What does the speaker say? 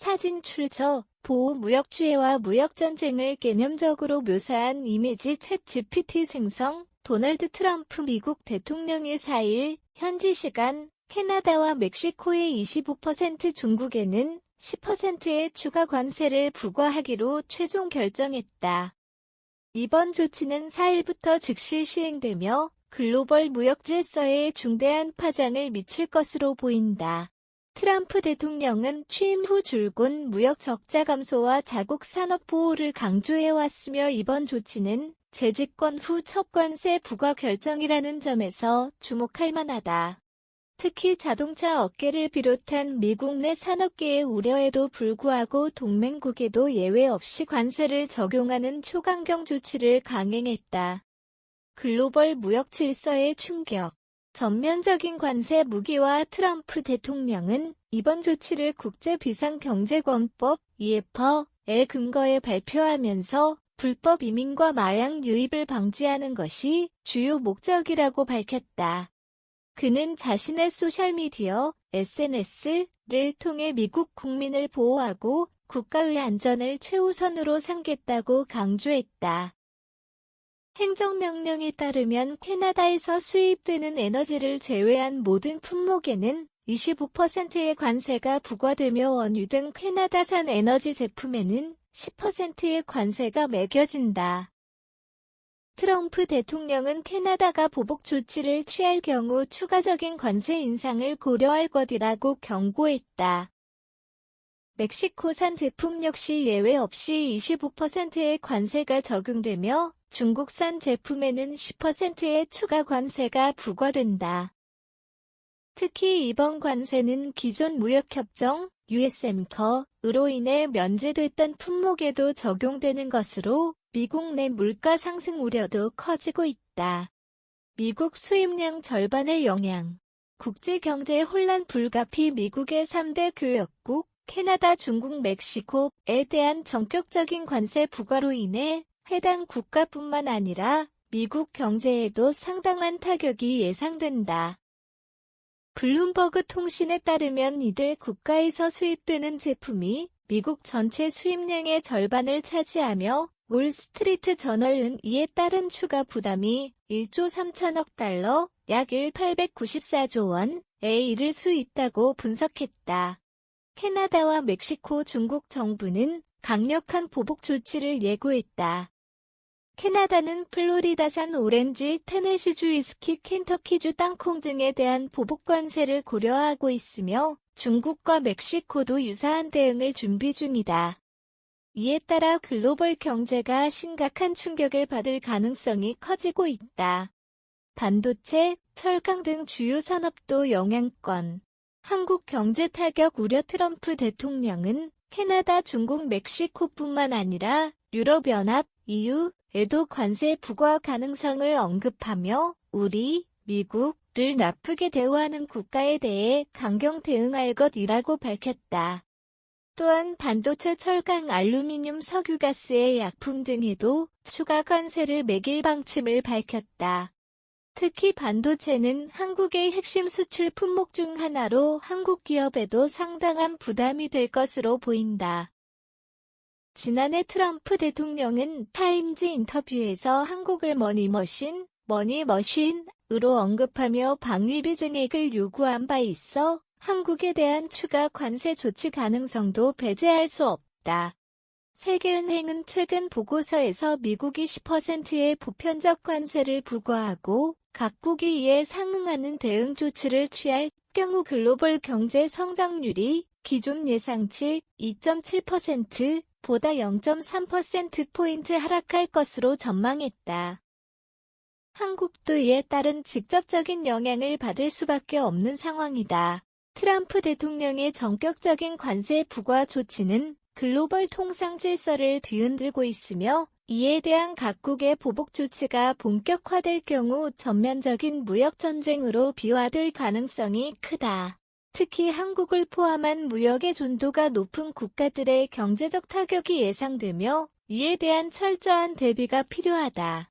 사진 출처, 보호 무역주의와 무역 전쟁을 개념적으로 묘사한 이미지 챗 GPT 생성, 도널드 트럼프 미국 대통령이 4일 현지 시간 캐나다와 멕시코의 25% 중국에는 10%의 추가 관세를 부과하기로 최종 결정했다. 이번 조치는 4일부터 즉시 시행되며 글로벌 무역 질서에 중대한 파장을 미칠 것으로 보인다. 트럼프 대통령은 취임 후 줄곧 무역 적자 감소와 자국 산업 보호를 강조해왔으며 이번 조치는 재집권 후 첫 관세 부과 결정이라는 점에서 주목할 만하다. 특히 자동차 업계를 비롯한 미국 내 산업계의 우려에도 불구하고 동맹국에도 예외 없이 관세를 적용하는 초강경 조치를 강행했다. 글로벌 무역 질서의 충격 전면적인 관세 무기와 트럼프 대통령은 이번 조치를 국제비상경제권법 EF에 근거해 발표하면서 불법 이민과 마약 유입을 방지하는 것이 주요 목적이라고 밝혔다. 그는 자신의 소셜미디어 SNS를 통해 미국 국민을 보호하고 국가의 안전을 최우선으로 삼겠다고 강조했다. 행정명령에 따르면 캐나다에서 수입되는 에너지를 제외한 모든 품목에는 25%의 관세가 부과되며 원유 등 캐나다산 에너지 제품에는 10%의 관세가 매겨진다. 트럼프 대통령은 캐나다가 보복 조치를 취할 경우 추가적인 관세 인상을 고려할 것이라고 경고했다. 멕시코산 제품 역시 예외 없이 25%의 관세가 적용되며 중국산 제품에는 10%의 추가 관세가 부과된다. 특히 이번 관세는 기존 무역협정 USMC어으로 인해 면제됐던 품목에도 적용되는 것으로 미국 내 물가 상승 우려도 커지고 있다. 미국 수입량 절반의 영향 국제 경제 혼란 불가피 미국의 3대 교역국 캐나다, 중국, 멕시코에 대한 전격적인 관세 부과로 인해 해당 국가뿐만 아니라 미국 경제에도 상당한 타격이 예상된다. 블룸버그 통신에 따르면 이들 국가에서 수입되는 제품이 미국 전체 수입량의 절반을 차지하며 올스트리트 저널은 이에 따른 추가 부담이 1조 3천억 달러, 약 1,894조 원에 이를 수 있다고 분석했다. 캐나다와 멕시코 중국 정부는 강력한 보복 조치를 예고했다. 캐나다는 플로리다산 오렌지, 테네시주 위스키, 켄터키주 땅콩 등에 대한 보복 관세를 고려하고 있으며 중국과 멕시코도 유사한 대응을 준비 중이다. 이에 따라 글로벌 경제가 심각한 충격을 받을 가능성이 커지고 있다. 반도체, 철강 등 주요 산업도 영향권. 한국 경제 타격 우려 트럼프 대통령은 캐나다, 중국, 멕시코뿐만 아니라 유럽연합, EU 에도 관세 부과 가능성을 언급하며 우리, 미국을 나쁘게 대우하는 국가에 대해 강경 대응할 것이라고 밝혔다. 또한 반도체 철강 알루미늄 석유가스의 약품 등에도 추가 관세를 매길 방침을 밝혔다. 특히 반도체는 한국의 핵심 수출 품목 중 하나로 한국 기업에도 상당한 부담이 될 것으로 보인다. 지난해 트럼프 대통령은 타임즈 인터뷰에서 한국을 머니머신, 머니머신으로 언급하며 방위비 증액을 요구한 바 있어 한국에 대한 추가 관세 조치 가능성도 배제할 수 없다. 세계은행은 최근 보고서에서 미국이 10%의 보편적 관세를 부과하고 각국이 이에 상응하는 대응 조치를 취할 경우 글로벌 경제 성장률이 기존 예상치 2.7% 보다 0.3%포인트 하락할 것으로 전망했다. 한국도 이에 따른 직접적인 영향을 받을 수밖에 없는 상황이다. 트럼프 대통령의 전격적인 관세 부과 조치는 글로벌 통상 질서를 뒤흔들고 있으며 이에 대한 각국의 보복 조치가 본격화될 경우 전면적인 무역 전쟁으로 비화될 가능성이 크다. 특히 한국을 포함한 무역의 존도가 높은 국가들의 경제적 타격이 예상되며 이에 대한 철저한 대비가 필요하다.